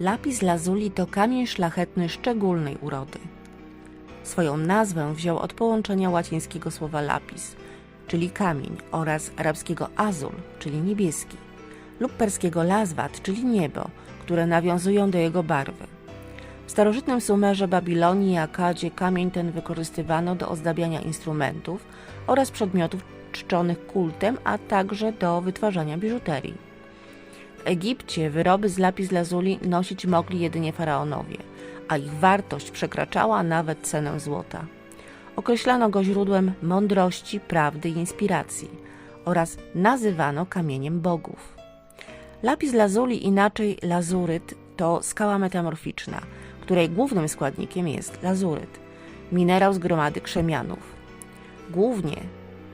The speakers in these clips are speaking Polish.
Lapis lazuli to kamień szlachetny szczególnej urody. Swoją nazwę wziął od połączenia łacińskiego słowa lapis, czyli kamień, oraz arabskiego azul, czyli niebieski, lub perskiego lazwat, czyli niebo, które nawiązują do jego barwy. W starożytnym Sumerze, Babilonii i Akadzie kamień ten wykorzystywano do ozdabiania instrumentów oraz przedmiotów czczonych kultem, a także do wytwarzania biżuterii. Egipcie wyroby z lapis lazuli nosić mogli jedynie faraonowie, a ich wartość przekraczała nawet cenę złota. Określano go źródłem mądrości, prawdy i inspiracji oraz nazywano kamieniem bogów. Lapis lazuli, inaczej lazuryt, to skała metamorficzna, której głównym składnikiem jest lazuryt, minerał z gromady krzemianów. Głównie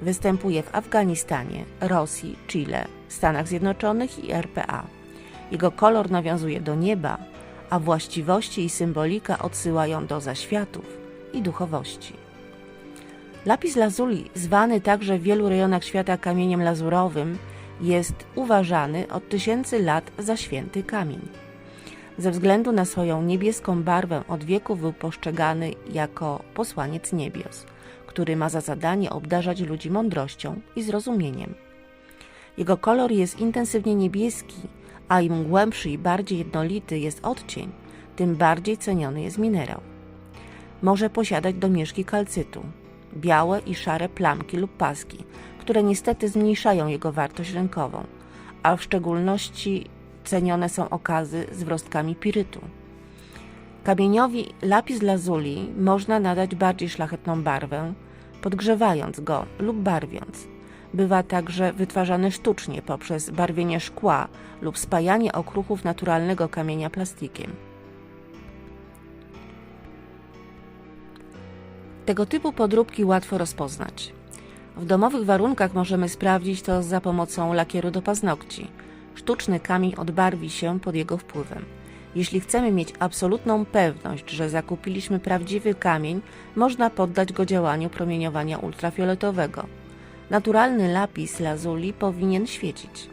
występuje w Afganistanie, Rosji, Chile, Stanach Zjednoczonych i RPA. Jego kolor nawiązuje do nieba, a właściwości i symbolika odsyłają do zaświatów i duchowości. Lapis lazuli, zwany także w wielu rejonach świata kamieniem lazurowym, jest uważany od tysięcy lat za święty kamień. Ze względu na swoją niebieską barwę od wieków był postrzegany jako posłaniec niebios, który ma za zadanie obdarzać ludzi mądrością i zrozumieniem. Jego kolor jest intensywnie niebieski, a im głębszy i bardziej jednolity jest odcień, tym bardziej ceniony jest minerał. Może posiadać domieszki kalcytu, białe i szare plamki lub paski, które niestety zmniejszają jego wartość rynkową, a w szczególności cenione są okazy z wrostkami pirytu. Kamieniowi lapis lazuli można nadać bardziej szlachetną barwę, podgrzewając go lub barwiąc. Bywa także wytwarzany sztucznie poprzez barwienie szkła lub spajanie okruchów naturalnego kamienia plastikiem. Tego typu podróbki łatwo rozpoznać. W domowych warunkach możemy sprawdzić to za pomocą lakieru do paznokci. Sztuczny kamień odbarwi się pod jego wpływem. Jeśli chcemy mieć absolutną pewność, że zakupiliśmy prawdziwy kamień, można poddać go działaniu promieniowania ultrafioletowego. Naturalny lapis lazuli powinien świecić.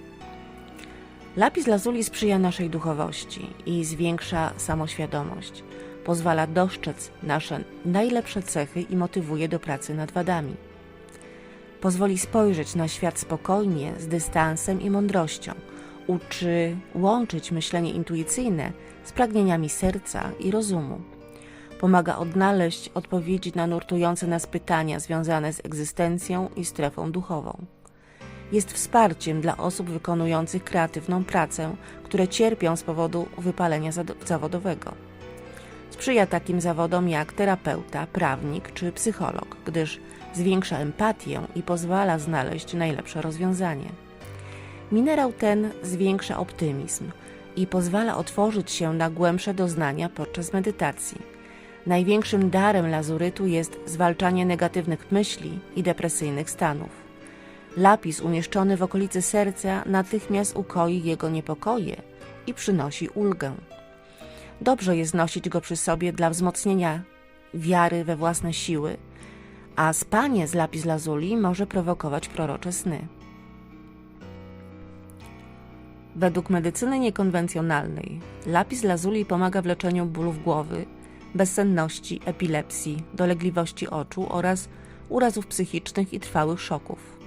Lapis lazuli sprzyja naszej duchowości i zwiększa samoświadomość. Pozwala dostrzec nasze najlepsze cechy i motywuje do pracy nad wadami. Pozwoli spojrzeć na świat spokojnie, z dystansem i mądrością. Uczy łączyć myślenie intuicyjne z pragnieniami serca i rozumu. Pomaga odnaleźć odpowiedzi na nurtujące nas pytania związane z egzystencją i strefą duchową. Jest wsparciem dla osób wykonujących kreatywną pracę, które cierpią z powodu wypalenia zawodowego. Sprzyja takim zawodom jak terapeuta, prawnik czy psycholog, gdyż zwiększa empatię i pozwala znaleźć najlepsze rozwiązanie. Minerał ten zwiększa optymizm i pozwala otworzyć się na głębsze doznania podczas medytacji. Największym darem lazurytu jest zwalczanie negatywnych myśli i depresyjnych stanów. Lapis umieszczony w okolicy serca natychmiast ukoi jego niepokoje i przynosi ulgę. Dobrze jest nosić go przy sobie dla wzmocnienia wiary we własne siły, a spanie z lapis lazuli może prowokować prorocze sny. Według medycyny niekonwencjonalnej lapis lazuli pomaga w leczeniu bólów głowy, bezsenności, epilepsji, dolegliwości oczu oraz urazów psychicznych i trwałych szoków.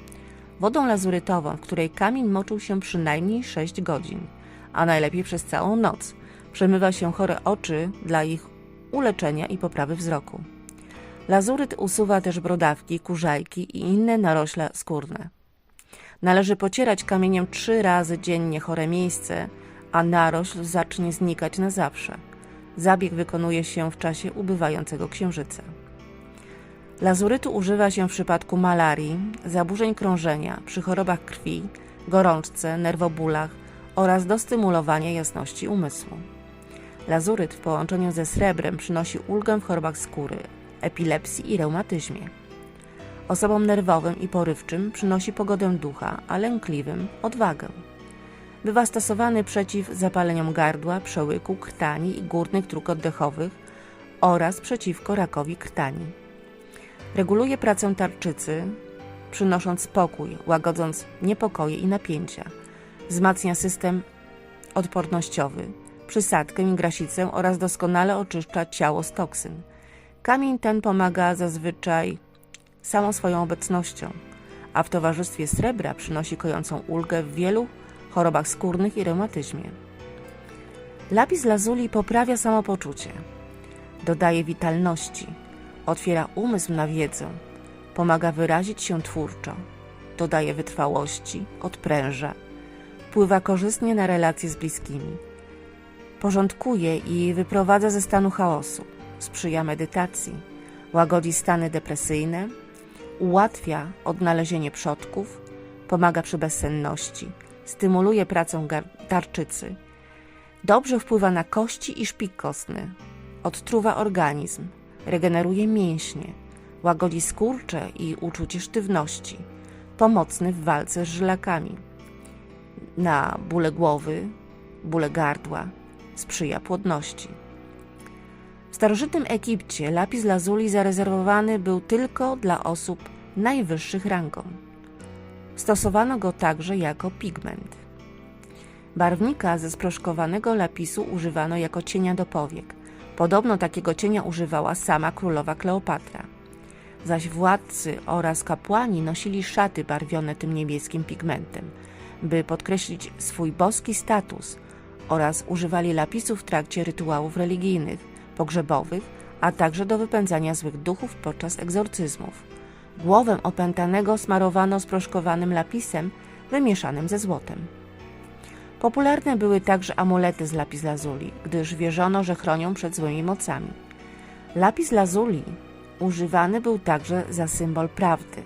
Wodą lazurytową, w której kamień moczył się przynajmniej 6 godzin, a najlepiej przez całą noc, przemywa się chore oczy dla ich uleczenia i poprawy wzroku. Lazuryt usuwa też brodawki, kurzajki i inne narośla skórne. Należy pocierać kamieniem trzy razy dziennie chore miejsce, a narośl zacznie znikać na zawsze. Zabieg wykonuje się w czasie ubywającego księżyca. Lazurytu używa się w przypadku malarii, zaburzeń krążenia, przy chorobach krwi, gorączce, nerwobólach oraz do stymulowania jasności umysłu. Lazuryt w połączeniu ze srebrem przynosi ulgę w chorobach skóry, epilepsji i reumatyzmie. Osobom nerwowym i porywczym przynosi pogodę ducha, a lękliwym odwagę. Bywa stosowany przeciw zapaleniom gardła, przełyku, krtani i górnych dróg oddechowych oraz przeciwko rakowi krtani. Reguluje pracę tarczycy, przynosząc spokój, łagodząc niepokoje i napięcia. Wzmacnia system odpornościowy, przysadkę i grasicę oraz doskonale oczyszcza ciało z toksyn. Kamień ten pomaga zazwyczaj samą swoją obecnością, a w towarzystwie srebra przynosi kojącą ulgę w wielu chorobach skórnych i reumatyzmie. Lapis lazuli poprawia samopoczucie, dodaje witalności, otwiera umysł na wiedzę, pomaga wyrazić się twórczo, dodaje wytrwałości, odpręża, wpływa korzystnie na relacje z bliskimi, porządkuje i wyprowadza ze stanu chaosu, sprzyja medytacji, łagodzi stany depresyjne, ułatwia odnalezienie przodków, pomaga przy bezsenności, stymuluje pracę tarczycy, dobrze wpływa na kości i szpik kostny, odtruwa organizm, regeneruje mięśnie, łagodzi skurcze i uczucie sztywności, pomocny w walce z żylakami. Na bóle głowy, bóle gardła, sprzyja płodności. W starożytnym Egipcie lapis lazuli zarezerwowany był tylko dla osób najwyższych rangą. Stosowano go także jako pigment. Barwnika ze sproszkowanego lapisu używano jako cienia do powiek. Podobno takiego cienia używała sama królowa Kleopatra. Zaś władcy oraz kapłani nosili szaty barwione tym niebieskim pigmentem, by podkreślić swój boski status oraz używali lapisu w trakcie rytuałów religijnych, pogrzebowych, a także do wypędzania złych duchów podczas egzorcyzmów. Głowę opętanego smarowano sproszkowanym lapisem wymieszanym ze złotem. Popularne były także amulety z lapis lazuli, gdyż wierzono, że chronią przed złymi mocami. Lapis lazuli używany był także za symbol prawdy,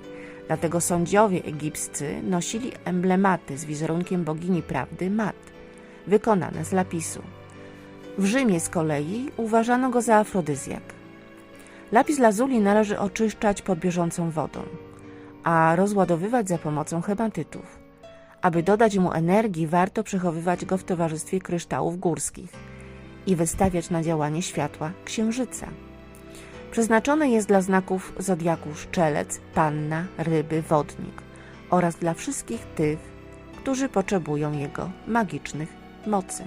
dlatego sądziowie egipscy nosili emblematy z wizerunkiem bogini prawdy Mat, wykonane z lapisu. W Rzymie z kolei uważano go za afrodyzjak. Lapis lazuli należy oczyszczać pod bieżącą wodą, a rozładowywać za pomocą hematytów. Aby dodać mu energii, warto przechowywać go w towarzystwie kryształów górskich i wystawiać na działanie światła księżyca. Przeznaczony jest dla znaków zodiaku szczelec, panna, ryby, wodnik oraz dla wszystkich tych, którzy potrzebują jego magicznych mocy.